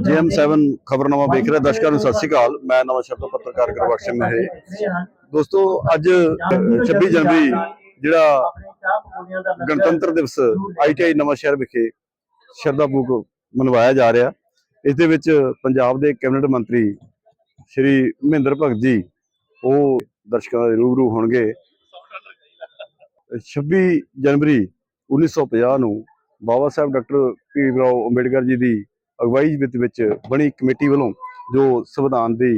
ਦੇ ਨਾਲ ਜਲਦੀ ਤੋਂ ਜੀਐਮ 7 ਖਬਰਨਾਮਾ ਵੇਖ ਰਹੇ ਦਰਸ਼ਕਾਂ ਨੂੰ ਸਤਿ ਸ਼੍ਰੀ ਅਕਾਲ। ਮੈਂ ਨਵਾਂ ਸ਼ਬਦ ਪੱਤਰਕਾਰ ਗੁਰਬਖਸ਼ ਸਿੰਘ ਮਹਿਰੇ। ਦੋਸਤੋ ਅੱਜ ਅ, 26 ਜਨਵਰੀ ਜਿਹੜਾ ਗਣਤੰਤਰ ਦਿਵਸ ਆਈਟੀਆਈ ਨਵਾਂ ਸ਼ਹਿਰ ਵਿਖੇ ਸ਼ਰਧਾ ਪੂਰਵਕ ਮਨਵਾਇਆ ਜਾ ਰਿਹਾ। ਇਸ ਦੇ ਵਿੱਚ ਪੰਜਾਬ ਦੇ ਕੈਬਨਿਟ ਮੰਤਰੀ ਸ਼੍ਰੀ ਮਹਿੰਦਰ ਭਗਤ ਜੀ ਉਹ ਦਰਸ਼ਕਾਂ ਦੇ ਰੂਬਰੂ ਹੋਣਗੇ। 26 ਜਨਵਰੀ 1950 ਨੂੰ ਬਾਬਾ ਸਾਹਿਬ ਡਾਕਟਰ ਭੀਮ ਰਾਓ ਅੰਬੇਡਕਰ ਜੀ ਦੀ ਅਗਵਾਈ ਵਿੱਚ ਵਿੱਚ ਬਣੀ ਕਮੇਟੀ ਵੱਲੋਂ ਜੋ ਸੰਵਿਧਾਨ ਦੀ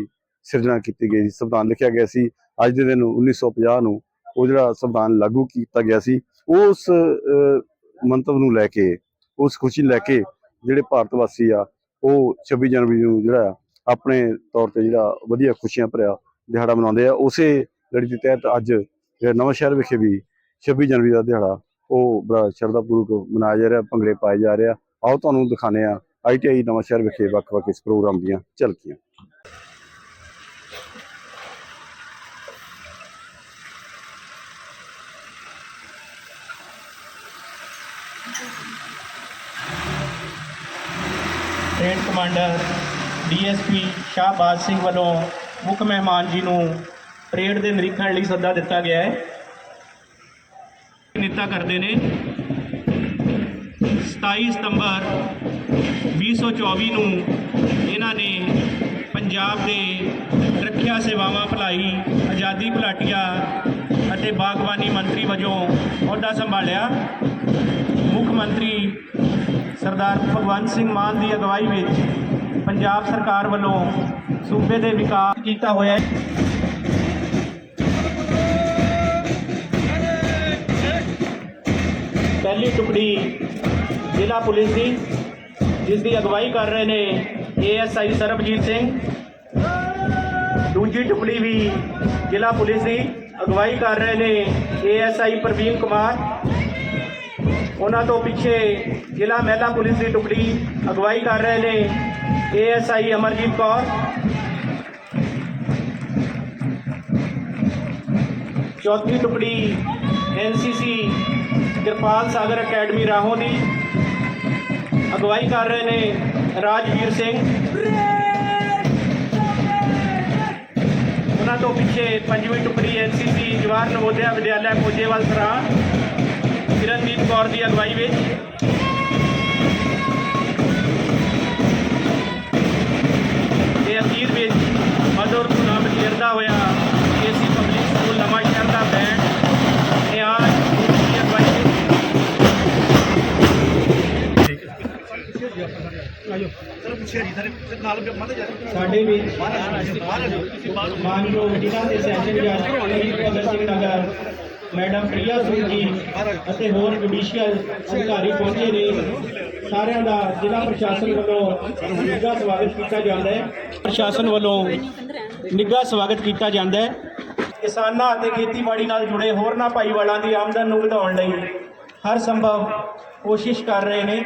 ਸਿਰਜਣਾ ਕੀਤੀ ਗਈ ਸੀ। ਸੰਵਿਧਾਨ ਲਿਖਿਆ ਗਿਆ ਸੀ। ਅੱਜ ਦੇ ਦਿਨ ਨੂੰ 1950 ਨੂੰ ਉਹ ਜਿਹੜਾ ਸੰਵਿਧਾਨ ਲਾਗੂ ਕੀਤਾ ਗਿਆ ਸੀ ਉਸ ਮੰਤਵ ਨੂੰ ਲੈ ਕੇ, ਉਸ ਖੁਸ਼ੀ ਨੂੰ ਲੈ ਕੇ ਜਿਹੜੇ ਭਾਰਤ ਵਾਸੀ ਆ, ਉਹ 26 ਜਨਵਰੀ ਨੂੰ ਜਿਹੜਾ ਆਪਣੇ ਤੌਰ ਤੇ ਜਿਹੜਾ ਵਧੀਆ ਖੁਸ਼ੀਆਂ ਭਰਿਆ ਦਿਹਾੜਾ ਮਨਾਉਂਦੇ ਆ। ਉਸੇ ਲੜੀ ਦੇ ਤਹਿਤ ਅੱਜ ਜਿਹੜਾ ਨਵਾਂ ਸ਼ਹਿਰ ਵਿਖੇ ਵੀ 26 ਜਨਵਰੀ ਦਾ ਦਿਹਾੜਾ ਉਹ ਬੜਾ ਸ਼ਰਧਾਪੂਰਵਕ ਮਨਾਇਆ ਜਾ ਰਿਹਾ, ਭੰਗੜੇ ਪਾਏ ਜਾ ਰਿਹਾ ਆਓ ਤੁਹਾਨੂੰ ਦਿਖਾਣੇ ਆ ਆਈਟੀਆਈ ਨਵਾਂ ਸ਼ਹਿਰ ਵਿਖੇ ਵੱਖ-ਵੱਖ ਇਸ ਪ੍ਰੋਗਰਾਮ ਦੀਆਂ ਝਲਕੀਆਂ। Train commander DSP Shahbaz Singh ਵੱਲੋਂ ਮੁੱਖ ਮਹਿਮਾਨ ਜੀ ਨੂੰ ਪਰੇਡ ਦੇ ਨਿਰੀਖਣ ਲਈ ਸੱਦਾ ਦਿੱਤਾ ਗਿਆ ਹੈ। ਨਿੱਤਾ ਕਰਦੇ ਨੇ 27 ਸਤੰਬਰ 2024 ਨੂੰ ਇਹਨਾਂ ਨੇ ਪੰਜਾਬ ਦੇ ਰੱਖਿਆ ਸੇਵਾਵਾਂ ਭਲਾਈ, ਆਜ਼ਾਦੀ ਭਲਾਟੀਆ ਅਤੇ ਬਾਗਬਾਨੀ ਮੰਤਰੀ ਵਜੋਂ ਅਹੁਦਾ ਸੰਭਾਲਿਆ। ਮੁੱਖ ਮੰਤਰੀ ਸਰਦਾਰ ਭਗਵੰਤ ਸਿੰਘ ਮਾਨ ਦੀ ਅਗਵਾਈ ਵਿੱਚ ਪੰਜਾਬ ਸਰਕਾਰ ਵੱਲੋਂ ਸੂਬੇ ਦੇ ਵਿਕਾਸ ਕੀਤਾ ਹੋਇਆ ਹੈ। ਪਹਿਲੀ ਟੁਕੜੀ ਜ਼ਿਲ੍ਹਾ ਪੁਲਿਸ ਦੀ, ਜਿਸ ਦੀ ਅਗਵਾਈ ਕਰ ਰਹੇ ਨੇ ਏਐਸਆਈ ਸਰਬਜੀਤ ਸਿੰਘ। ਦੂਜੀ ਟੁਕੜੀ ਵੀ ਜ਼ਿਲ੍ਹਾ ਪੁਲਿਸ ਦੀ ਅਗਵਾਈ ਕਰ ਰਹੇ ਨੇ ਏਐਸਆਈ ਪ੍ਰਵੀਨ ਕੁਮਾਰ। ਉਹਨਾਂ ਤੋਂ ਪਿੱਛੇ ਜ਼ਿਲ੍ਹਾ ਮਹਿਲਾ ਪੁਲਿਸ ਦੀ ਟੁਕੜੀ ਅਗਵਾਈ ਕਰ ਰਹੇ ਨੇ ਏਐਸਆਈ ਅਮਰਜੀਤ ਕੌਰ। ਚੌਥੀ ਟੁਕੜੀ ਐਨਸੀਸੀ ਕਿਰਪਾਲ ਸਾਗਰ ਅਕੈਡਮੀ ਰਾਹੋਂ ਦੀ। ਅਗਵਾਈ ਕਰ ਰਹੇ ਨੇ ਰਾਜਵੀਰ ਸਿੰਘ। ਉਹਨਾਂ ਤੋਂ ਪਿੱਛੇ ਪੰਜਵੀਂ ਟੁਕੜੀ ਐਨਸੀਸੀ ਜਵਾਹਰ ਨਵੋਦਿਆ ਵਿਦਿਆਲਿਆ ਕੋਜੇਵਾਲ ਸਰਾਂ, ਕਿਰਨਦੀਪ ਕੌਰ ਦੀ ਅਗਵਾਈ ਵਿੱਚ। ਤੇ ਅਖੀਰ ਵਿੱਚ ਮਧੁਰ ਗੁਲਾਮ ਖੇਡਦਾ ਹੋਇਆ ਸਾਡੇ ਵਿੱਚ ਮਾਨਯੋਗ ਜ਼ਿਲ੍ਹਾ ਦੇ ਸੈਸ਼ਨ ਜੱਜ ਸ਼ਹੀਦ ਭਗਤ ਸਿੰਘ ਨਗਰ ਮੈਡਮ ਪ੍ਰਿਆ ਸਿੰਘ ਜੀ ਅਤੇ ਹੋਰ ਜੁਡੀਸ਼ੀਅਲ ਅਧਿਕਾਰੀ ਪਹੁੰਚੇ ਨੇ। ਸਾਰਿਆਂ ਦਾ ਜ਼ਿਲ੍ਹਾ ਪ੍ਰਸ਼ਾਸਨ ਵੱਲੋਂ ਨਿੱਘਾ ਸਵਾਗਤ ਕੀਤਾ ਜਾਂਦਾ ਹੈ। ਪ੍ਰਸ਼ਾਸਨ ਵੱਲੋਂ ਨਿੱਘਾ ਸਵਾਗਤ ਕੀਤਾ ਜਾਂਦਾ ਹੈ। ਕਿਸਾਨਾਂ ਅਤੇ ਖੇਤੀਬਾੜੀ ਨਾਲ ਜੁੜੇ ਹੋਰਨਾਂ ਭਾਈਵਾਲਾਂ ਦੀ ਆਮਦਨ ਨੂੰ ਵਧਾਉਣ ਲਈ ਹਰ ਸੰਭਵ ਕੋਸ਼ਿਸ਼ ਕਰ ਰਹੇ ਨੇ।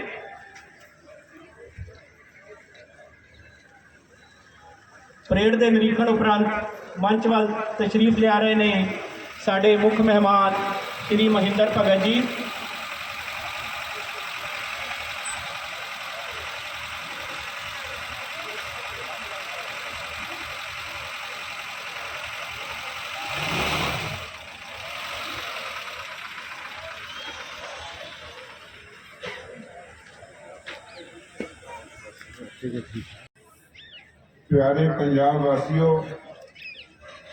ਪਰੇਡ ਦੇ ਨਿਰੀਖਣ ਉਪਰੰਤ ਮੰਚ ਵੱਲ ਤਸ਼ਰੀਫ ਲਿਆ ਰਹੇ ਨੇ ਸਾਡੇ ਮੁੱਖ ਮਹਿਮਾਨ ਸ੍ਰੀ ਮਹਿੰਦਰ ਭਗਤ ਜੀ। ਪਿਆਰੇ ਪੰਜਾਬ ਵਾਸੀਓ,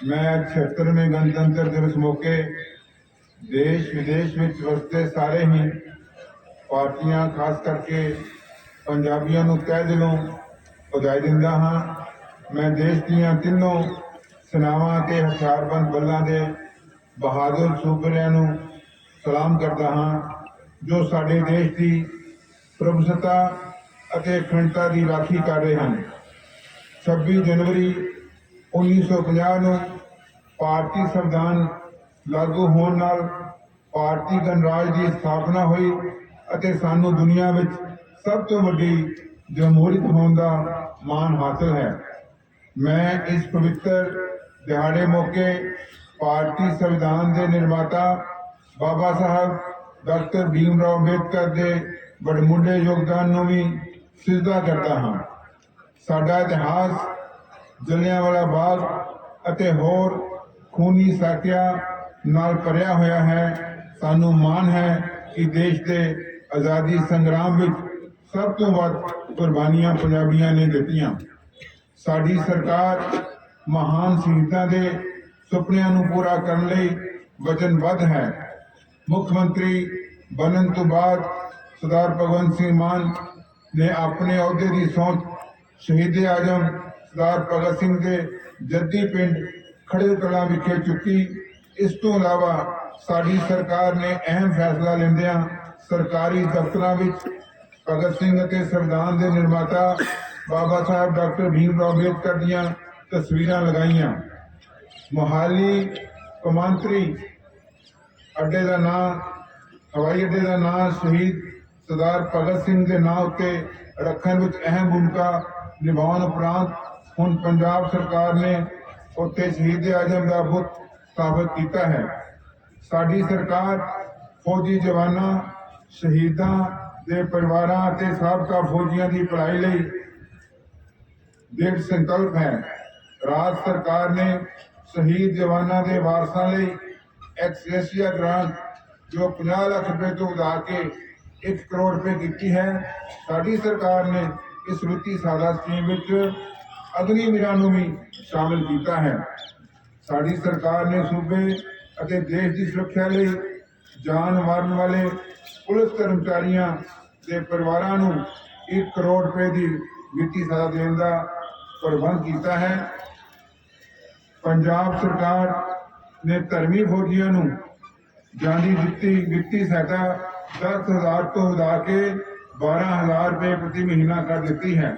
ਮੈਂ 76ਵੇਂ ਗਣਤੰਤਰ ਦਿਵਸ ਮੌਕੇ ਦੇਸ਼ ਵਿਦੇਸ਼ ਵਿੱਚ ਵਸਦੇ ਸਾਰੇ ਹੀ ਪਾਰਟੀਆਂ, ਖਾਸ ਕਰਕੇ ਪੰਜਾਬੀਆਂ ਨੂੰ ਤਹਿ ਦਿਲੋਂ ਵਧਾਈ ਦਿੰਦਾ ਹਾਂ। ਮੈਂ ਦੇਸ਼ ਦੀਆਂ ਤਿੰਨੋਂ ਸੈਨਾਵਾਂ ਤੇ ਹਥਿਆਰਬੰਦ ਬੱਲਾਂ ਦੇ ਬਹਾਦਰ ਸੂਬਿਆਂ ਨੂੰ ਸਲਾਮ ਕਰਦਾ ਹਾਂ, ਜੋ ਸਾਡੇ ਦੇਸ਼ ਦੀ ਪ੍ਰਭੂਸੱਤਾ ਅਤੇ ਅਖੰਡਤਾ ਦੀ ਰਾਖੀ ਕਰ ਰਹੇ ਹਨ। 26 ਜਨਵਰੀ 1950 ਨੂੰ ਭਾਰਤੀ ਸੰਵਿਧਾਨ ਲਾਗੂ ਹੋਣ ਨਾਲ ਭਾਰਤੀ ਗਣਰਾਜ ਦੀ ਸਥਾਪਨਾ ਹੋਈ ਅਤੇ ਸਾਨੂੰ ਦੁਨੀਆ ਵਿੱਚ ਸਭ ਤੋਂ ਵੱਡੀ ਜਮਹੂਰੀਅਤ ਹੋਣ ਦਾ ਮਾਣ ਹਾਸਲ ਹੈ। ਮੈਂ ਇਸ ਪਵਿੱਤਰ ਦਿਹਾੜੇ ਮੌਕੇ ਭਾਰਤੀ ਸੰਵਿਧਾਨ ਦੇ ਨਿਰਮਾਤਾ ਬਾਬਾ ਸਾਹਿਬ ਡਾਕਟਰ ਭੀਮ ਰਾਓ ਅੰਬੇਦਕਰ ਦੇ ਵਡਮੁੱਲੇ ਯੋਗਦਾਨ ਨੂੰ ਵੀ ਸਿੱਧਾ ਕਰਦਾ ਹਾਂ। ਸਾਡਾ ਇਤਿਹਾਸ ਜਲਿਆਂਵਾਲਾ ਬਾਗ ਅਤੇ ਹੋਰ ਖੂਨੀ ਸਾਕਿਆ ਨਾਲ ਭਰਿਆ ਹੋਇਆ ਹੈ। ਸਾਨੂੰ ਮਾਣ ਹੈ ਕਿ ਦੇਸ਼ ਦੇ ਆਜ਼ਾਦੀ ਸੰਗਰਾਮ ਵਿੱਚ ਸਭ ਤੋਂ ਵੱਧ ਕੁਰਬਾਨੀਆਂ ਪੰਜਾਬੀਆਂ ਨੇ ਦਿੱਤੀਆਂ। ਸਾਡੀ ਸਰਕਾਰ ਮਹਾਨ ਸ਼ਹੀਦਾਂ ਦੇ ਸੁਪਨਿਆਂ ਨੂੰ ਪੂਰਾ ਕਰਨ ਲਈ ਵਚਨਬੱਧ ਹੈ। ਮੁੱਖ ਮੰਤਰੀ ਬਣਨ ਤੋਂ ਬਾਅਦ ਸਰਦਾਰ ਭਗਵੰਤ ਸਿੰਘ ਮਾਨ ਨੇ ਆਪਣੇ ਅਹੁਦੇ ਦੀ ਸਹੁੰ ਸ਼ਹੀਦ ਆਜਮ ਸਰਦਾਰ ਭਗਤ ਸਿੰਘ ਦੇ ਜੱਦੀ ਪਿੰਡ ਖੜੇ ਕਲਾਂ ਵਿਖੇ ਚੁੱਕੀ। ਇਸ ਤੋਂ ਇਲਾਵਾ ਸਾਡੀ ਸਰਕਾਰ ਨੇ ਅਹਿਮ ਫੈਸਲਾ ਲੈਂਦਿਆਂ ਸਰਕਾਰੀ ਦਫ਼ਤਰਾਂ ਵਿੱਚ ਭਗਤ ਸਿੰਘ ਅਤੇ ਸੰਵਿਧਾਨ ਦੇ ਨਿਰਮਾਤਾ ਬਾਬਾ ਸਾਹਿਬ ਡਾਕਟਰ ਭੀਮ ਰਾਓ ਅੰਬੇਦਕਰ ਦੀਆਂ ਤਸਵੀਰਾਂ ਲਗਾਈਆਂ। ਮੋਹਾਲੀ ਕੌਮਾਂਤਰੀ ਅੱਡੇ ਦਾ ਨਾਮ ਹਵਾਈ ਅੱਡੇ ਦਾ ਨਾਮ ਸ਼ਹੀਦ ਸਰਦਾਰ ਭਗਤ ਸਿੰਘ ਦੇ ਨਾਂ ਉੱਤੇ ਰੱਖਣ ਵਿੱਚ ਅਹਿਮ ਭੂਮਿਕਾ ਨਿਭਾਉਣ ਉਪਰੰਤ ਹੁਣ ਪੰਜਾਬ ਸਰਕਾਰ ਨੇ ਉੱਥੇ ਸ਼ਹੀਦ ਆਜਮ ਦਾ ਬੁੱਤ ਸਥਾਪਿਤ ਕੀਤਾ ਹੈ। ਸਾਡੀ ਸਰਕਾਰ ਫੌਜੀ ਜਵਾਨਾਂ, ਸ਼ਹੀਦਾਂ ਦੇ ਪਰਿਵਾਰਾਂ ਅਤੇ ਸਾਬਕਾ ਫੌਜੀਆਂ ਦੀ ਪੜ੍ਹਾਈ ਲਈ ਦੇਖ ਸੰਕਲਪ ਹੈ। ਰਾਜ ਸਰਕਾਰ ਨੇ ਸ਼ਹੀਦ ਜਵਾਨਾਂ ਦੇ ਵਾਰਸਾਂ ਲਈ ਐਕਸੈਸੀਆ ਗ੍ਰਾਂਟ ਜੋ 50 ਲੱਖ ਰੁਪਏ ਤੋਂ ਵਧਾ ਕੇ 1 ਕਰੋੜ ਰੁਪਏ ਕੀਤੀ ਹੈ। ਸਾਡੀ ਸਰਕਾਰ ਨੇ ਇਸ ਵਿੱਤੀ ਸਹਾਇਤਾ ਸਕੀਮ ਵਿੱਚ ਅਗਨੀ ਵੀਰਾਂ ਨੂੰ ਵੀ ਸ਼ਾਮਿਲ ਕੀਤਾ ਹੈ। ਸਾਡੀ ਸਰਕਾਰ ਨੇ ਸੂਬੇ ਅਤੇ ਦੇਸ਼ ਦੀ ਸੁਰੱਖਿਆ ਲਈ ਜਾਨ ਮਾਰਨ ਵਾਲੇ ਪੁਲਿਸ ਕਰਮਚਾਰੀਆਂ ਦੇ ਪਰਿਵਾਰਾਂ ਨੂੰ 1 ਕਰੋੜ ਰੁਪਏ ਦੀ ਵਿੱਤੀ ਸਹਾਇਤਾ ਦੇਣ ਦਾ ਪ੍ਰਬੰਧ ਕੀਤਾ ਹੈ। ਪੰਜਾਬ ਸਰਕਾਰ ਨੇ ਧਰਮੀ ਫੌਜੀਆਂ ਨੂੰ ਜਾਂਦੀ ਦਿੱਤੀ ਵਿੱਤੀ ਸਹਾਇਤਾ 10000 ਤੋਂ ਵਧਾ ਕੇ 12000 ਰੁਪਏ ਪ੍ਰਤੀ ਮਹੀਨਾ ਕਰ ਦਿੱਤੀ ਹੈ।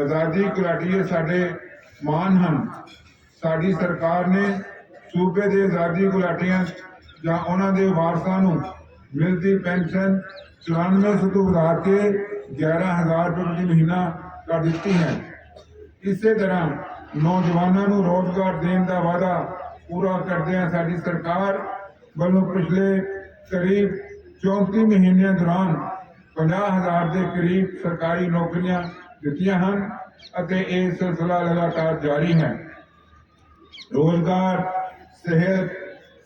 ਆਜ਼ਾਦੀ ਘੁਲਾਟੀਏ ਸਾਡੇ ਮਾਨ ਹਨ। ਸਾਡੀ ਸਰਕਾਰ ਨੇ ਸੂਬੇ ਦੇ ਆਜ਼ਾਦੀ ਘੁਲਾਟੀਆਂ ਜਾਂ ਉਹਨਾਂ ਦੇ ਵਾਰਸਾਂ ਨੂੰ ਮਿਲਦੀ ਪੈਨਸ਼ਨ 9400 ਤੋਂ ਵਧਾ ਕੇ 11000 ਰੁਪਏ ਪ੍ਰਤੀ ਮਹੀਨਾ ਕਰ ਦਿੱਤੀ ਹੈ। ਇਸੇ ਤਰ੍ਹਾਂ ਨੌਜਵਾਨਾਂ ਨੂੰ ਰੋਜ਼ਗਾਰ ਦੇਣ ਦਾ ਵਾਅਦਾ ਪੂਰਾ ਕਰਦਿਆਂ ਸਾਡੀ ਸਰਕਾਰ ਵੱਲੋਂ ਪਿਛਲੇ ਕਰੀਬ 34 ਮਹੀਨਿਆਂ ਦੌਰਾਨ 50000 ਦੇ ਕਰੀਬ ਸਰਕਾਰੀ ਨੌਕਰੀਆਂ ਦਿੱਤੀਆਂ ਹਨ ਅਤੇ ਇਹ ਸਿਲਸਿਲਾ ਲਗਾਤਾਰ ਜਾਰੀ ਹੈ। ਰੋਜ਼ਗਾਰ, ਸਿਹਤ,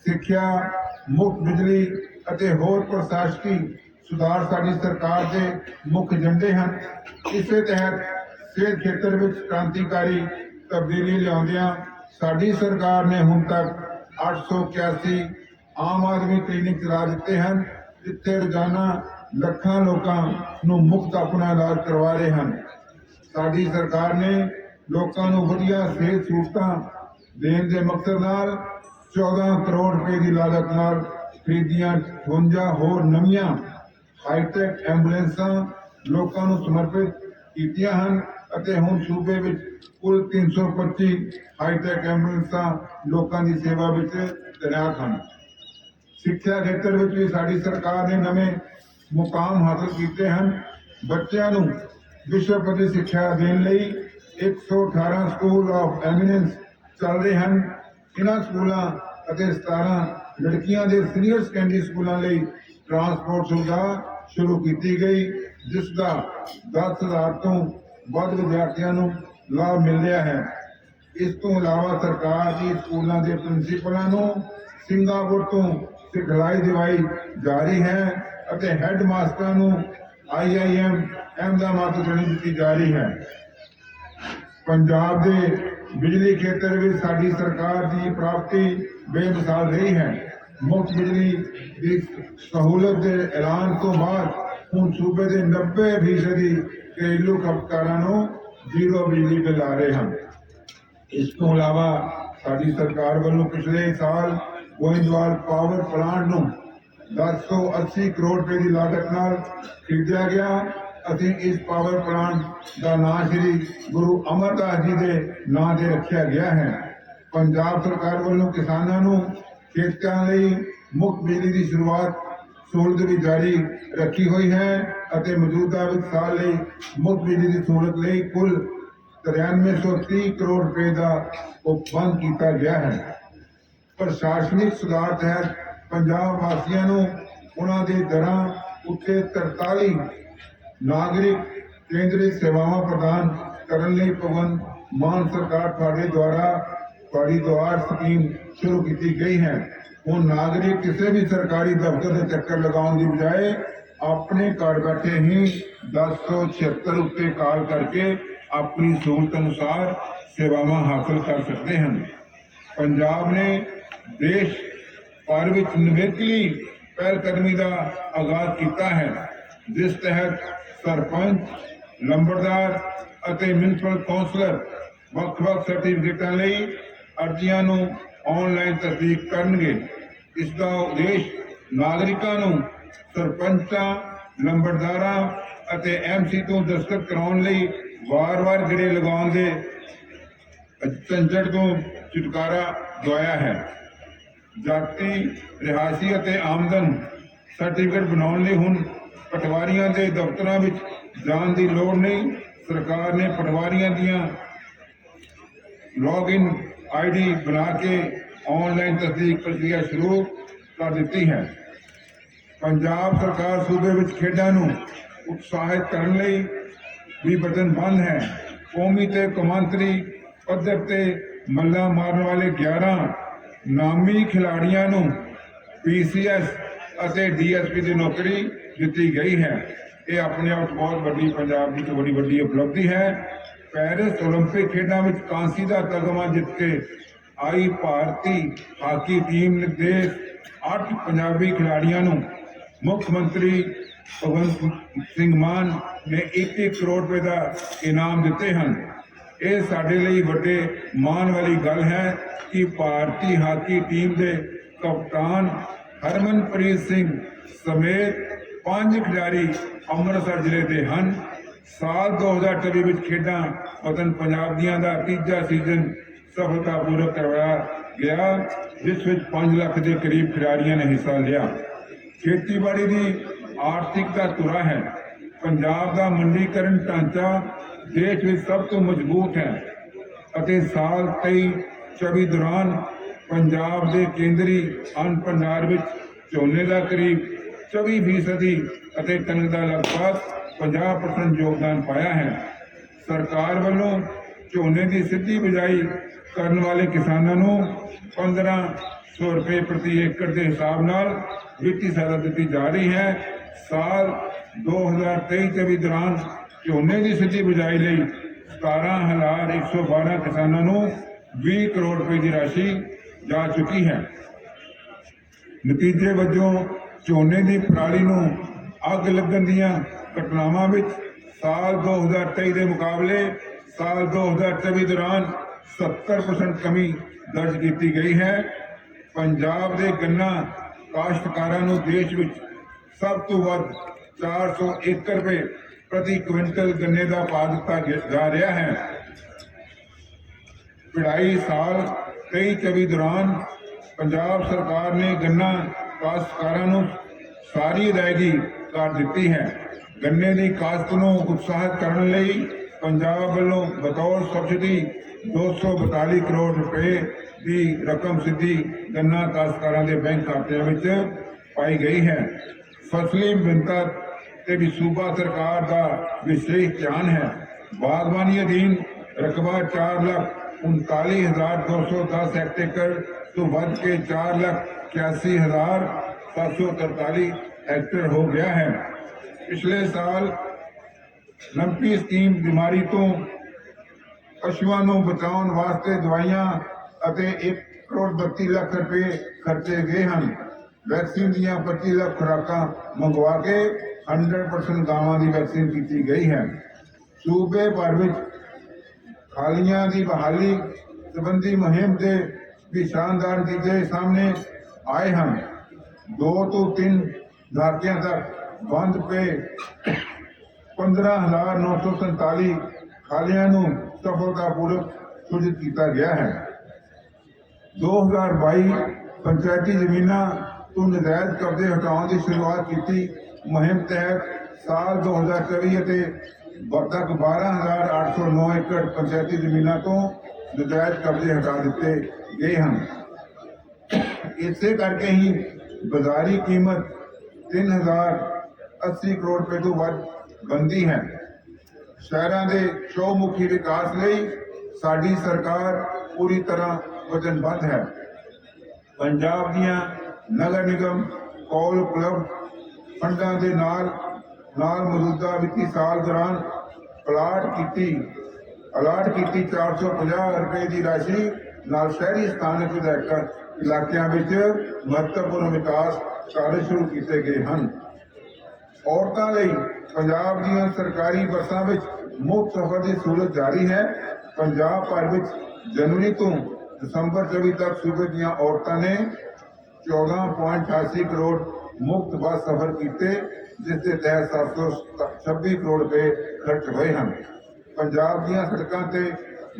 ਸਿੱਖਿਆ ਮੁਫਤ ਬਿਜਲੀ ਅਤੇ ਹੋਰ ਪ੍ਰਸ਼ਾਸਕੀ ਸੁਧਾਰ ਸਾਡੀ ਸਰਕਾਰ ਦੇ ਮੁੱਖ ਏਜੰਡੇ ਹਨ। ਇਸੇ ਤਹਿਤ ਸਿਹਤ ਖੇਤਰ ਵਿੱਚ ਕ੍ਰਾਂਤੀਕਾਰੀ ਤਬਦੀਲੀ ਲਿਆਉਂਦਿਆਂ ਸਾਡੀ ਸਰਕਾਰ ਨੇ ਹੁਣ ਤੱਕ 881 ਆਮ ਆਦਮੀ ਕਲੀਨਿਕ ਚਲਾ ਦਿੱਤੇ ਹਨ, ਜਿੱਥੇ ਰੋਜ਼ਾਨਾ ਲੱਖਾਂ ਲੋਕਾਂ ਨੂੰ ਮੁਫਤ ਆਪਣਾ ਇਲਾਜ ਕਰਵਾ ਰਹੇ ਹਨ। ਸਾਡੀ ਸਰਕਾਰ ਨੇ ਲੋਕਾਂ ਨੂੰ ਵਧੀਆ ਸਿਹਤ ਸਹੂਲਤਾਂ ਦੇਣ ਦੇ ਮਕਸਦ ਨਾਲ 14 ਕਰੋੜ ਰੁਪਏ ਦੀ ਲਾਗਤ ਨਾਲ ਖਰੀਦੀਆਂ 52 ਹੋਰ ਨਵੀਆਂ ਹਾਈਟੈਕ ਐਂਬੂਲੈਂਸਾਂ ਲੋਕਾਂ ਨੂੰ ਸਮਰਪਿਤ ਕੀਤੀਆਂ ਹਨ ਅਤੇ ਹੁਣ ਸੂਬੇ ਵਿੱਚ ਕੁੱਲ 325 ਹਾਈਟੈਕ ਐਂਬੂਲੈਂਸਾਂ ਲੋਕਾਂ ਦੀ ਸੇਵਾ ਵਿੱਚ ਤੈਨਾਤ ਹਨ। ਸਿੱਖਿਆ ਖੇਤਰ ਵਿੱਚ ਵੀ ਸਾਡੀ ਸਰਕਾਰ ਨੇ ਨਵੇਂ ਮੁਕਾਮ ਹਾਸਲ ਕੀਤੇ ਹਨ। ਬੱਚਿਆਂ ਨੂੰ ਵਿਸ਼ਵ ਪੱਧਰੀ ਸਿੱਖਿਆ ਦੇਣ ਲਈ 118 ਸਕੂਲ ਆਫ ਐਮੀਨੈਂਸ ਚੱਲ ਰਹੇ ਹਨ। ਇਹਨਾਂ ਸਕੂਲਾਂ ਅਤੇ 17 ਲੜਕੀਆਂ ਦੇ ਸੀਨੀਅਰ ਸੈਕੰਡਰੀ ਸਕੂਲਾਂ ਲਈ ਟਰਾਂਸਪੋਰਟ ਸੁਵਿਧਾ ਸ਼ੁਰੂ ਕੀਤੀ ਗਈ, ਜਿਸ ਦਾ 10000 ਤੋਂ ਵੱਧ ਵਿਦਿਆਰਥੀਆਂ ਨੂੰ ਲਾਭ ਮਿਲ ਰਿਹਾ ਹੈ। ਇਸ ਤੋਂ ਇਲਾਵਾ ਸਰਕਾਰ ਦੀ ਸਕੂਲਾਂ ਦੇ ਪ੍ਰਿੰਸੀਪਲਾਂ ਨੂੰ ਸਿੰਗਾਪੁਰ ਤੋਂ ਸਿਖਲਾਈ ਦਿਵਾਈ ਜਾਰੀ ਹੈ। ਅਤੇ ਹੈੱਡ ਮਾਸਟਰਾਂ ਨੂੰ ਆਈਆਈਐਮ ਅਹਿਮਦਾਬਾਦ ਤੋਂ ਟ੍ਰੇਨਿੰਗ ਦਿੱਤੀ ਜਾ ਰਹੀ ਹੈ। ਪੰਜਾਬ ਦੇ ਬਿਜਲੀ ਖੇਤਰ ਵਿੱਚ ਸਾਡੀ ਸਰਕਾਰ ਦੀ ਪ੍ਰਾਪਤੀ ਬੇਮਿਸਾਲ ਰਹੀ ਹੈ। ਮੁਫਤ ਬਿਜਲੀ ਦੀ ਸਹੂਲਤ ਦੇ ਐਲਾਨ ਤੋਂ ਬਾਅਦ ਹੁਣ ਸੂਬੇ ਦੇ 90 ਫੀਸਦੀ ਘਰੇਲੂ ਖਪਤਕਾਰਾਂ ਨੂੰ ਜ਼ੀਰੋ ਬਿਜਲੀ ਬਿੱਲ ਆ ਰਹੇ ਹਨ। ਇਸ ਤੋਂ ਇਲਾਵਾ ਸਾਡੀ ਸਰਕਾਰ ਵੱਲੋਂ ਪਿਛਲੇ ਸਾਲ ਗੋਇੰਦਵਾਲ ਪਾਵਰ ਪਲਾਂਟ ਨੂੰ 1080 ਕਰੋੜ ਰੁਪਏ ਦੀ ਲਾਗਤ ਨਾਲ ਖਰੀਦਿਆ ਗਿਆ। ਅਤੇ ਇਸ ਪਾਵਰ ਪਲਾਂਟ ਦਾ ਨਾਂ ਸ੍ਰੀ ਗੁਰੂ ਅਮਰਦਾਸ ਜੀ ਦੇ ਨਾਂ ਤੇ ਰੱਖਿਆ ਗਿਆ ਹੈ। ਪੰਜਾਬ ਸਰਕਾਰ ਵੱਲੋਂ ਕਿਸਾਨਾਂ ਨੂੰ ਖੇਤਾਂ ਲਈ ਮੁਫਤ ਬਿਜਲੀ ਦੀ ਸ਼ੁਰੂਆਤ ਸਹੂਲਤ ਵੀ ਜਾਰੀ ਰੱਖੀ ਹੋਈ ਹੈ ਅਤੇ ਮੌਜੂਦਾ ਵਿੱਤ ਸਾਲ ਲਈ ਮੁਫਤ ਬਿਜਲੀ ਦੀ ਸਹੂਲਤ ਲਈ ਕੁੱਲ 9330 ਕਰੋੜ ਰੁਪਏ ਦਾ ਉਪਬੰਧ ਕੀਤਾ ਗਿਆ ਹੈ। ਪ੍ਰਸ਼ਾਸਨਿਕ ਸੁਧਾਰ ਤਹਿਤ ਪੰਜਾਬ ਵਾਸੀਆਂ ਨੂੰ ਉਹਨਾਂ ਦੇ ਦਰਾਂ ਉੱਤੇ 43 ਨਾਗਰਿਕ ਕੇਂਦਰੀ ਸੇਵਾਵਾਂ ਪ੍ਰਦਾਨ ਕਰਨ ਲਈ ਭਗਵੰਤ ਮਾਨ ਸਰਕਾਰ ਤੁਹਾਡੇ ਦੁਆਰਾ ਤੁਹਾਡੀ ਦੁਆਰ ਸਕੀਮ ਸ਼ੁਰੂ ਕੀਤੀ ਗਈ ਹੈ। ਹੁਣ ਨਾਗਰਿਕ ਕਿਸੇ ਵੀ ਸਰਕਾਰੀ ਦਫ਼ਤਰ ਦੇ ਚੱਕਰ ਲਗਾਉਣ ਦੀ ਬਜਾਏ ਆਪਣੇ ਘਰ ਬੈਠੇ ਹੀ 1076 ਉੱਤੇ ਕਾਲ ਕਰਕੇ ਆਪਣੀ ਸਹੂਲਤ ਅਨੁਸਾਰ ਸੇਵਾਵਾਂ ਹਾਸਲ ਕਰ ਸਕਦੇ ਹਨ। ਪੰਜਾਬ ਨੇ ਦੇਸ਼ ਭਰ ਵਿੱਚ ਨਿਵੇਕਲੀ ਪਹਿਲ ਕਦਮੀ ਦਾ ਆਗਾਜ਼ ਕੀਤਾ ਹੈ। ਜਿਸ ਤਹਿਤ ਸਰਪੰਚ, ਲੰਬੜਦਾਰ ਅਤੇ ਮਿਊਨਿਸਪਲ ਕੌਂਸਲਰ ਵੱਖ-ਵੱਖ ਸਰਟੀਫਿਕੇਟਾਂ ਲਈ ਅਰਜ਼ੀਆਂ ਨੂੰ ਆਨਲਾਈਨ ਤਸਦੀਕ ਕਰਨਗੇ। ਇਸ ਦਾ ਉਦੇਸ਼ ਨਾਗਰਿਕਾਂ ਨੂੰ ਸਰਪੰਚਾਂ, ਲੰਬੜਦਾਰਾਂ ਅਤੇ ਐਮਸੀ ਤੋਂ ਦਸਤਖਤ ਕਰਾਉਣ ਲਈ ਵਾਰ-ਵਾਰ ਗੇੜੇ ਲਗਾਉਣ ਦੇ ਝੰਜਟ ਤੋਂ ਛੁਟਕਾਰਾ ਦਵਾਇਆ ਹੈ। ਜਾਤੀ ਰਿਹਾਇਸ਼ੀ ਅਤੇ ਆਮਦਨ ਸਰਟੀਫਿਕੇਟ ਬਣਾਉਣ ਲਈ ਹੁਣ ਪਟਵਾਰੀਆਂ ਦੇ ਦਫ਼ਤਰਾਂ ਵਿੱਚ ਜਾਣ ਦੀ ਲੋੜ ਨਹੀਂ। ਸਰਕਾਰ ਨੇ ਪਟਵਾਰੀਆਂ ਦੀਆਂ ਲੌਗਇਨ ਆਈਡੀ ਬਣਾ ਕੇ ਆਨਲਾਈਨ ਤਸਦੀਕ ਪ੍ਰਕਿਰਿਆ ਸ਼ੁਰੂ ਕਰ ਦਿੱਤੀ ਹੈ। ਪੰਜਾਬ ਸਰਕਾਰ ਸੂਬੇ ਵਿੱਚ ਖੇਡਾਂ ਨੂੰ ਉਤਸ਼ਾਹਿਤ ਕਰਨ ਲਈ ਵੀ ਵਚਨਬੱਧ ਹੈ। ਕੌਮੀ ਤੇ ਕੌਮਾਂਤਰੀ ਪੱਧਰ ਤੇ ਮੱਲਾ ਮਾਰਨ ਵਾਲੇ 11 ਨਾਮੀ ਖਿਡਾਰੀਆਂ ਨੂੰ ਪੀਸੀਐਸ ਅਤੇ ਡੀਐਸਪੀ ਦੀ ਨੌਕਰੀ ਦਿੱਤੀ ਗਈ ਹੈ ਇਹ ਆਪਣੇ ਆਪ 'ਚ ਬਹੁਤ ਵੱਡੀ ਪੰਜਾਬ ਦੀ ਇੱਕ ਬੜੀ ਵੱਡੀ ਉਪਲਬਧੀ ਹੈ ਪੈਰਿਸ 올림픽 ਖੇਡਾਂ ਵਿੱਚ ਕਾਂਸੀ ਦਾ ਤਗਮਾ ਜਿੱਤ ਕੇ ਆਈ ਭਾਰਤੀ ਹਾਕੀ ਟੀਮ ਦੇ 8 ਪੰਜਾਬੀ ਖਿਡਾਰੀਆਂ ਨੂੰ ਮੁੱਖ ਮੰਤਰੀ ਭਗਵੰਤ ਸਿੰਘ ਮਾਨ ਨੇ 1 ਕਰੋੜ ਰੁਪਏ ਦਾ ਇਨਾਮ ਦਿੱਤੇ ਹਨ ਇਹ ਸਾਡੇ ਲਈ ਵੱਡੇ ਮਾਣ ਵਾਲੀ ਗੱਲ ਹੈ ਕਿ ਭਾਰਤੀ ਹਾਕੀ ਟੀਮ ਦੇ ਕਪਤਾਨ ਹਰਮਨਪ੍ਰੀਤ ਸਿੰਘ ਸਮੇਤ ਪੰਜ ਖਿਡਾਰੀ ਅੰਮ੍ਰਿਤਸਰ ਜ਼ਿਲ੍ਹੇ ਦੇ ਹਨ। ਸਾਲ 2024 ਵਿੱਚ ਖੇਡਾਂ ਵਤਨ ਪੰਜਾਬ ਦੀਆਂ ਦਾ ਤੀਜਾ ਸੀਜ਼ਨ ਸਫਲਤਾਪੂਰਵਕ ਕਰਵਾਇਆ ਗਿਆ, ਜਿਸ ਵਿੱਚ 5 ਲੱਖ ਦੇ ਕਰੀਬ ਖਿਡਾਰੀਆਂ ਨੇ ਹਿੱਸਾ ਲਿਆ। ਖੇਤੀਬਾੜੀ ਦੀ ਆਰਥਿਕਤਾ ਧੁਰਾ ਹੈ। ਪੰਜਾਬ ਦਾ ਮੰਡੀਕਰਨ ਢਾਂਚਾ ਦੇਸ਼ ਵਿੱਚ ਸਭ ਤੋਂ ਮਜ਼ਬੂਤ ਹੈ ਅਤੇ ਸਾਲ 23 24 ਦੌਰਾਨ ਪੰਜਾਬ ਦੇ ਕੇਂਦਰੀ ਅੰਨ ਭੰਡਾਰ ਵਿੱਚ ਝੋਨੇ ਦਾ ਕਰੀਬ 24 ਫੀਸਦੀ ਅਤੇ ਕਣਕ ਦਾ ਲਗਭਗ 50% ਯੋਗਦਾਨ ਪਾਇਆ ਹੈ। ਸਰਕਾਰ ਵੱਲੋਂ ਝੋਨੇ ਦੀ ਸਿੱਧੀ ਬਿਜਾਈ ਕਰਨ ਵਾਲੇ ਕਿਸਾਨਾਂ ਨੂੰ 1500 ਰੁਪਏ ਪ੍ਰਤੀ ਏਕੜ ਦੇ ਹਿਸਾਬ ਨਾਲ ਵਿੱਤੀ ਸਹਾਇਤਾ ਦਿੱਤੀ ਜਾ ਰਹੀ ਹੈ। ਸਾਲ 2023-24 ਦੌਰਾਨ ਝੋਨੇ ਦੀ ਸਿੱਧੀ ਬਿਜਾਈ ਲਈ 17112 ਕਿਸਾਨਾਂ ਨੂੰ 20 ਕਰੋੜ ਰੁਪਏ ਦੀ ਰਾਸ਼ੀ ਜਾ ਚੁੱਕੀ ਹੈ। ਨਤੀਜੇ ਵਜੋਂ ਝੋਨੇ ਦੀ ਪਰਾਲੀ ਨੂੰ ਅੱਗ ਲੱਗਣ ਦੀਆਂ ਘਟਨਾਵਾਂ ਵਿੱਚ ਸਾਲ 2023 ਦੇ ਮੁਕਾਬਲੇ ਸਾਲ 2024 ਦੌਰਾਨ 70% ਕਮੀ ਦਰਜ ਕੀਤੀ ਗਈ ਹੈ। ਪੰਜਾਬ ਦੇ ਗੰਨਾ ਕਾਸ਼ਤਕਾਰਾਂ ਨੂੰ ਦੇਸ਼ ਵਿੱਚ ਸਭ ਤੋਂ ਵੱਧ 401 ਰੁਪਏ ਪ੍ਰਤੀ ਕੁਇੰਟਲ ਗੰਨੇ ਦਾ ਭਾਅ ਦਿੱਤਾ ਜਾ ਰਿਹਾ ਹੈ। ਪਿੜਾਈ ਸਾਲ 23-24 ਦੌਰਾਨ ਪੰਜਾਬ ਸਰਕਾਰ ਨੇ ਗੰਨਾ ਕਾਸ਼ਤਕਾਰਾਂ ਨੂੰ ਸਾਰੀ ਅਦਾਇਗੀ ਕਰ ਦਿੱਤੀ ਹੈ। ਗੰਨੇ ਦੀ ਕਾਸ਼ਤ ਨੂੰ ਉਤਸ਼ਾਹਿਤ ਕਰਨ ਲਈ ਪੰਜਾਬ ਵੱਲੋਂ ਬਤੌਰ ਸਬਸਿਡੀ 242 ਕਰੋੜ ਰੁਪਏ ਦੀ ਰਕਮ ਸਿੱਧੀ ਗੰਨਾ ਕਾਸ਼ਤਕਾਰਾਂ ਦੇ ਬੈਂਕ ਖਾਤਿਆਂ ਵਿੱਚ ਪਾਈ ਗਈ ਹੈ। ਫਸਲੀ ਵਿਭਿੰਨਤਾ ਤੇ ਵੀ ਸੂਬਾ ਸਰਕਾਰ ਦਾ ਵਿਸ਼ੇਸ਼ ਧਿਆਨ ਹੈ। ਬਾਗਬਾਨੀ ਅਧੀਨ ਰਕਬਾ 4 ਲੱਖ 39210 ਹੈਕਟੇਅਰ ਤੋਂ ਵੱਧ ਕੇ 4 ਲੱਖ 81743 ਹੈਕਟੇਅਰ ਹੋ ਗਿਆ ਹੈ ਪਿਛਲੇ ਸਾਲ ਲੰਪੀ ਸਕੀਮ ਬਿਮਾਰੀ ਤੋਂ ਪਸ਼ੂਆਂ ਨੂੰ ਬਚਾਉਣ ਵਾਸਤੇ ਦਵਾਈਆਂ ਅਤੇ 1 ਕਰੋੜ 32 ਲੱਖ ਰੁਪਏ ਖਰਚੇ ਗਏ ਹਨ ਵੈਕਸੀਨ ਦੀਆਂ 25 ਲੱਖ ਖੁਰਾਕਾਂ ਮੰਗਵਾ ਕੇ 100% ਗਾਵਾਂ ਦੀ ਵੈਕਸੀਨ ਕੀਤੀ ਗਈ ਹੈ ਸੂਬੇ ਭਰ ਵਿੱਚ ਖਾਲੀਆਂ ਦੀ ਬਹਾਲੀ ਸੰਬੰਧੀ ਮੁਹਿੰਮ ਦੇ ਵੀ ਸ਼ਾਨਦਾਰ ਨਤੀਜੇ ਸਾਹਮਣੇ ਆਏ ਹਨ। ਦੋ ਤੋਂ ਤਿੰਨ ਦਹਾਕਿਆਂ ਤੱਕ ਬੰਦ ਪਏ 15947 ਖਾਲੀਆਂ ਨੂੰ ਸਫਲਤਾਪੂਰਵਕ ਸੁਰਜੀਤ ਕੀਤਾ ਗਿਆ ਹੈ। 2022 ਪੰਚਾਇਤੀ ਜ਼ਮੀਨਾਂ ਤੋਂ ਨਜਾਇਜ਼ ਕਬਜ਼ੇ ਹਟਾਉਣ ਦੀ ਸ਼ੁਰੂਆਤ ਕੀਤੀ ਮੁਹਿੰਮ ਤਹਿਤ ਸਾਲ 2024 ਅਤੇ ਬ- ਤੱਕ 12809 ਏਕੜ ਪੰਚਾਇਤੀ ਜ਼ਮੀਨਾਂ ਤੋਂ ਨਜਾਇਜ਼ ਕਬਜ਼ੇ ਹਟਾ ਦਿੱਤੇ ਗਏ ਹਨ। ਇਸੇ ਕਰਕੇ ਹੀ ਬਾਜ਼ਾਰੀ ਕੀਮਤ 3080 ਕਰੋੜ ਰੁਪਏ ਤੋਂ ਵੱਧ ਬੰਦੀ ਹੈ। ਸ਼ਹਿਰਾਂ ਦੇ ਚੌਮੁਖੀ ਵਿਕਾਸ ਲਈ ਸਾਡੀ ਸਰਕਾਰ ਪੂਰੀ ਤਰ੍ਹਾਂ ਵਚਨਬੱਧ ਹੈ। ਪੰਜਾਬ ਦੀਆਂ ਨਗਰ ਨਿਗਮ, ਕੋਲ ਕਲੱਬ, ਫੰਡਾਂ ਦੇ ਨਾਲ ਨਾਲ ਮੌਜੂਦਾ ਵਿੱਤੀ ਸਾਲ ਦੌਰਾਨ ਪਲਾਟ ਕੀਤੀ, ਅਲਾਟ ਕੀਤੀ 450 ਰੁਪਏ ਦੀ ਰਾਸ਼ੀ ਨਾਲ ਸ਼ਹਿਰੀ ਸਥਾਨਕ ਵਿਧਾਇਕ ਇਲਾਕਿਆਂ ਵਿੱਚ ਮਹੱਤਵਪੂਰਨ ਵਿਕਾਸ ਕਾਰਜ ਸ਼ੁਰੂ ਕੀਤੇ ਗਏ ਹਨ। ਔਰਤਾਂ ਲਈ ਪੰਜਾਬ ਦੀਆਂ ਸਰਕਾਰੀ ਬੱਸਾਂ ਵਿੱਚ ਮੁਫਤ ਸਫ਼ਰ ਦੀ ਸਹੂਲਤ ਜਾਰੀ ਹੈ। ਪੰਜਾਬ ਭਰ ਵਿੱਚ ਜਨਵਰੀ ਤੋਂ ਦਸੰਬਰ 24 ਤੱਕ ਸੂਬੇ ਦੀਆਂ ਔਰਤਾਂ ਨੇ 14.88 ਕਰੋੜ ਮੁਫਤ ਬੱਸ ਸਫ਼ਰ ਕੀਤੇ। ਜਿਸ ਦੇ ਤਹਿਤ 726 ਕਰੋੜ ਰੁਪਏ ਖਰਚ ਹੋਏ ਹਨ। ਪੰਜਾਬ ਦੀਆਂ ਸੜਕਾਂ ਤੇ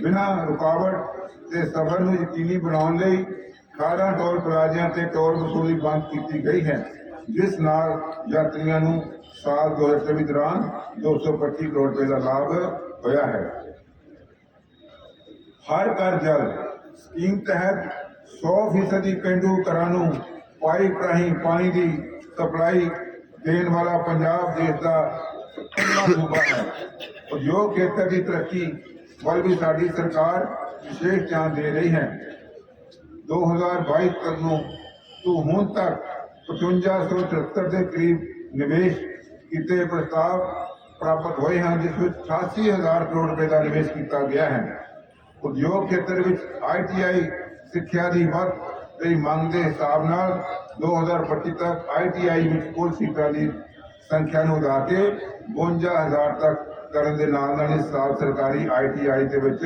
ਬਿਨਾਂ ਰੁਕਾਵਟ ਤੇ ਸਫ਼ਰ ਨੂੰ ਯਕੀਨੀ ਬਣਾਉਣ ਲਈ 18 ਟੋਲ ਪਲਾਜ਼ਿਆਂ ਤੇ ਟੋਲ ਵਸੂਲੀ ਬੰਦ ਕੀਤੀ ਗਈ ਹੈ, ਜਿਸ ਨਾਲ ਯਾਤਰੀਆਂ ਨੂੰ ਸਾਲ 2024 ਦੌਰਾਨ 225 ਕਰੋੜ ਰੁਪਏ ਦਾ ਲਾਭ ਹੋਇਆ ਹੈ। ਹਰ ਘਰ ਜਲ ਸਕੀਮ ਤਹਿਤ 100% ਪੇਂਡੂ ਘਰਾਂ ਨੂੰ ਪਾਈਪ ਰਾਹੀਂ ਪਾਣੀ ਦੀ ਸਪਲਾਈ ਦੇਣ ਵਾਲਾ ਪੰਜਾਬ ਦੇਸ਼ ਦਾ ਸੂਬਾ ਹੈ। ਉਦਯੋਗ ਖੇਤਰ ਦੀ ਤਰੱਕੀ ਵੱਲ ਵੀ ਸਾਡੀ ਸਰਕਾਰ ਵਿਸ਼ੇਸ਼ ਧਿਆਨ ਦੇ ਰਹੀ ਹੈ। 2022 ਤੱਕ ਨੂੰ ਤੋਂ ਹੁਣ ਤੱਕ 5573 ਦੇ ਕਰੀਬ ਨਿਵੇਸ਼ ਕੀਤੇ ਪ੍ਰਸਤਾਵ ਪ੍ਰਾਪਤ ਹੋਏ ਹਨ, ਜਿਸ ਵਿੱਚ 88000 ਕਰੋੜ ਰੁਪਏ ਦਾ ਨਿਵੇਸ਼ ਕੀਤਾ ਗਿਆ ਹੈ। ਉਦਯੋਗ ਖੇਤਰ ਵਿੱਚ ਆਈਟੀਆਈ ਸਿੱਖਿਆ ਦੀ ਵੱਧ ਰਹੀ ਮੰਗ ਦੇ ਹਿਸਾਬ ਨਾਲ 2025 ਤੱਕ ਆਈਟੀਆਈ ਵਿੱਚ ਕੁੱਲ ਸੀਟਾਂ ਦੀ ਸੰਖਿਆ ਨੂੰ ਵਧਾ ਕੇ 52000 ਤੱਕ ਕਰਨ ਦੇ ਨਾਲ ਨਾਲ ਇਸ ਸਾਲ ਸਰਕਾਰੀ ਆਈਟੀਆਈ ਦੇ ਵਿੱਚ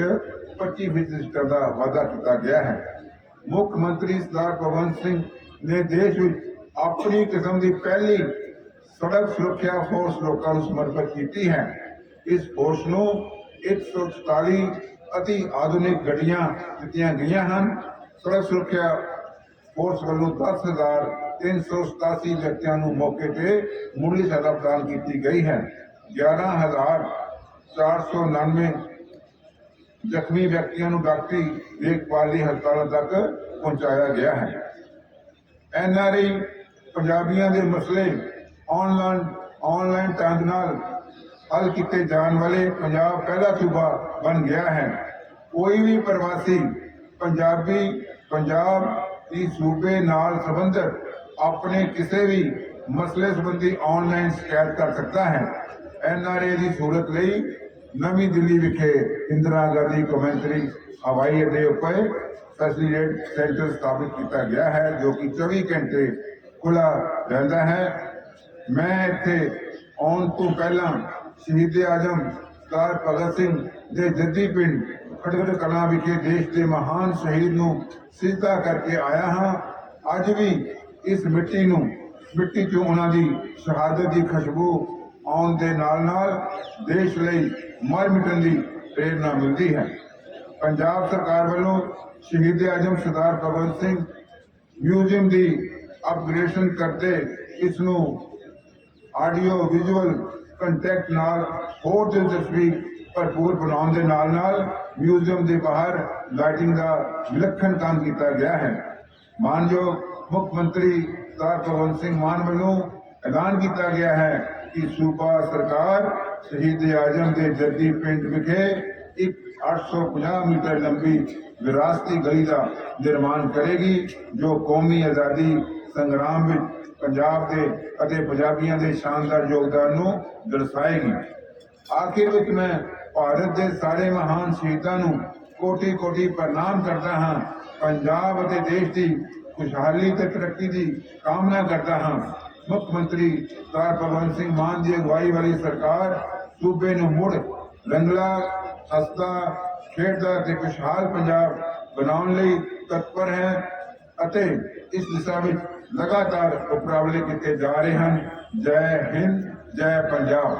25 ਸੀਟਾਂ ਦਾ ਵਾਧਾ ਕੀਤਾ ਗਿਆ ਹੈ। ਮੁੱਖ ਮੰਤਰੀ ਸਰਦਾਰ ਭਗਵੰਤ ਸਿੰਘ ਨੇ ਦੇਸ਼ ਵਿੱਚ ਆਪਣੀ ਕਿਸਮ ਦੀ ਪਹਿਲੀ ਸੜਕ ਸੁਰੱਖਿਆ ਫੋਰਸ ਲੋਕਾਂ ਨੂੰ ਸਮਰਪਿਤ ਕੀਤੀ ਹੈ। ਇਸ ਫੋਰਸ ਨੂੰ 144 ਅਤੀ ਆਧੁਨਿਕ ਗੱਡੀਆਂ ਦਿੱਤੀਆਂ ਗਈਆਂ ਹਨ। ਸੜਕ ਸੁਰੱਖਿਆ ਫੋਰਸ ਵੱਲੋਂ 10387 ਵਿਅਕਤੀਆਂ ਨੂੰ ਮੌਕੇ ਤੇ ਮੁੱਢਲੀ ਸਹਾਇਤਾ ਪ੍ਰਦਾਨ ਕੀਤੀ ਗਈ ਹੈ। 11499 ਜ਼ਖਮੀ ਵਿਅਕਤੀਆਂ ਨੂੰ ਡਾਕਟਰੀ ਦੇਖਭਾਲ ਲਈ ਹਸਪਤਾਲਾਂ ਤੱਕ ਪਹੁੰਚਾਇਆ ਗਿਆ ਹੈ। ਐਨਆਰਆਈ ਪੰਜਾਬੀਆਂ ਦੇ ਮਸਲੇ ਆਨਲਾਈਨ ਆਨਲਾਈਨ ਢੰਗ ਨਾਲ ਹੱਲ ਕੀਤੇ ਜਾਣ ਵਾਲੇ ਪੰਜਾਬ ਪਹਿਲਾ ਸੂਬਾ ਬਣ ਗਿਆ ਹੈ। ਕੋਈ ਵੀ ਪ੍ਰਵਾਸੀ ਪੰਜਾਬੀ, ਪੰਜਾਬ ਦੀ ਸੂਬੇ ਨਾਲ ਸੰਬੰਧਿਤ ਆਪਣੇ ਕਿਸੇ ਵੀ ਮਸਲੇ ਸੰਬੰਧੀ ਆਨਲਾਈਨ ਸ਼ਿਕਾਇਤ ਕਰ ਸਕਦਾ ਹੈ। ਐਨਆਰਏ ਦੀ ਸਹੂਲਤ ਲਈ ਨਵੀਂ ਦਿੱਲੀ ਵਿਖੇ ਇੰਦਰਾ ਗਾਂਧੀ ਕਮੈਂਟਰੀ ਹਵਾਈ ਅੱਡੇ ਉੱਪਰ ਫੈਸਿਲਿਟੇਟ ਸੈਂਟਰ ਸਥਾਪਿਤ ਕੀਤਾ ਗਿਆ ਹੈ, ਜੋ ਕਿ 24 ਘੰਟੇ ਖੁੱਲਾ ਰਹਿੰਦਾ ਹੈ। ਮੈਂ ਇੱਥੇ ਆਉਣ ਤੋਂ ਪਹਿਲਾਂ ਸ਼ਹੀਦ ਆਜਮ ਸਰਦਾਰ ਭਗਤ ਸਿੰਘ ਦੇ ਜੱਦੀ ਪਿੰਡ ਖੜਗੜ ਕਲਾਂ ਵਿਖੇ ਦੇਸ਼ ਦੇ ਮਹਾਨ ਸ਼ਹੀਦ ਨੂੰ ਸਿੱਧਾ ਕਰਕੇ ਆਇਆ ਹਾਂ। ਅੱਜ ਵੀ ਇਸ ਮਿੱਟੀ ਨੂੰ, ਮਿੱਟੀ 'ਚੋਂ ਉਹਨਾਂ ਦੀ ਸ਼ਹਾਦਤ ਦੀ ਖੁਸ਼ਬੂ ਆਉਣ ਦੇ ਨਾਲ ਨਾਲ ਦੇਸ਼ ਲਈ ਮਰ ਮਿਟਣ ਦੀ ਪ੍ਰੇਰਨਾ ਮਿਲਦੀ ਹੈ। ਪੰਜਾਬ ਸਰਕਾਰ ਵੱਲੋਂ ਸ਼ਹੀਦ ਆਜਮ ਸਰਦਾਰ ਭਗਤ ਸਿੰਘ ਮਿਊਜ਼ੀਅਮ ਦੀ ਅਪਗ੍ਰੇਡੇਸ਼ਨ ਕਰਦੇ ਇਸ ਨੂੰ ਆਡੀਓ ਵਿਜ਼ੂਅਲ ਕੰਟੈਕਟ ਨਾਲ ਹੋਰ ਦਿਲਚਸਪੀ ਭਰਪੂਰ ਬਣਾਉਣ ਦੇ ਨਾਲ ਨਾਲ ਮਿਊਜ਼ੀਅਮ ਦੇ ਬਾਹਰ ਲਾਈਟਿੰਗ ਦਾ ਵਿਲੱਖਣ ਕੰਮ ਕੀਤਾ ਗਿਆ ਹੈ। ਮਾਨਯੋਗ ਮੁੱਖ ਮੰਤਰੀ ਸਰਦਾਰ ਭਗਵੰਤ ਸਿੰਘ ਮਾਨ ਵੱਲੋਂ ਐਲਾਨ ਕੀਤਾ ਗਿਆ ਹੈ ਕਿ ਸੂਬਾ ਸਰਕਾਰ ਸ਼ਹੀਦ ਆਜਮ ਦੇ ਜੱਦੀ ਪਿੰਡ ਵਿਖੇ ਇੱਕ 850 ਮੀਟਰ ਲੰਬੀ ਵਿਰਾਸਤੀ ਗਲੀ ਦਾ ਨਿਰਮਾਣ ਕਰੇਗੀ, ਜੋ ਕੌਮੀ ਆਜ਼ਾਦੀ ਸੰਗਰਾਮ ਵਿੱਚ ਪੰਜਾਬ ਦੇ ਅਤੇ ਪੰਜਾਬੀਆਂ ਦੇ ਸ਼ਾਨਦਾਰ ਯੋਗਦਾਨ ਨੂੰ ਦਰਸਾਏਗੀ। ਆਖਿਰ ਵਿੱਚ ਮੈਂ ਭਾਰਤ ਦੇ ਸਾਰੇ ਮਹਾਨ ਸ਼ਹੀਦਾਂ ਨੂੰ ਕੋਟੀ ਕੋਟੀ ਪ੍ਰਣਾਮ ਕਰਦਾ ਹਾਂ। ਪੰਜਾਬ ਅਤੇ ਦੇਸ਼ ਦੀ ਖੁਸ਼ਹਾਲੀ ਤੇ ਤਰੱਕੀ ਦੀ ਕਾਮਨਾ ਕਰਦਾ ਹਾਂ। ਮੁੱਖ ਮੰਤਰੀ ਸਰਦਾਰ ਭਗਵੰਤ ਸਿੰਘ ਮਾਨ ਦੀ ਅਗਵਾਈ ਵਾਲੀ ਸਰਕਾਰ ਸੂਬੇ ਨੂੰ ਮੁੜ ਰੰਗਲਾ ਹਸਤਾ ਖੇਡਦਾ ਤੇ ਖੁਸ਼ਹਾਲ ਪੰਜਾਬ ਬਣਾਉਣ ਲਈ ਤਤਪਰ ਹੈ ਅਤੇ ਇਸ ਦਿਸ਼ਾ ਵਿੱਚ ਲਗਾਤਾਰ ਉਪਰਾਲੇ ਕੀਤੇ ਜਾ ਰਹੇ ਹਨ। ਜੈ ਹਿੰਦ ਜੈ ਪੰਜਾਬ।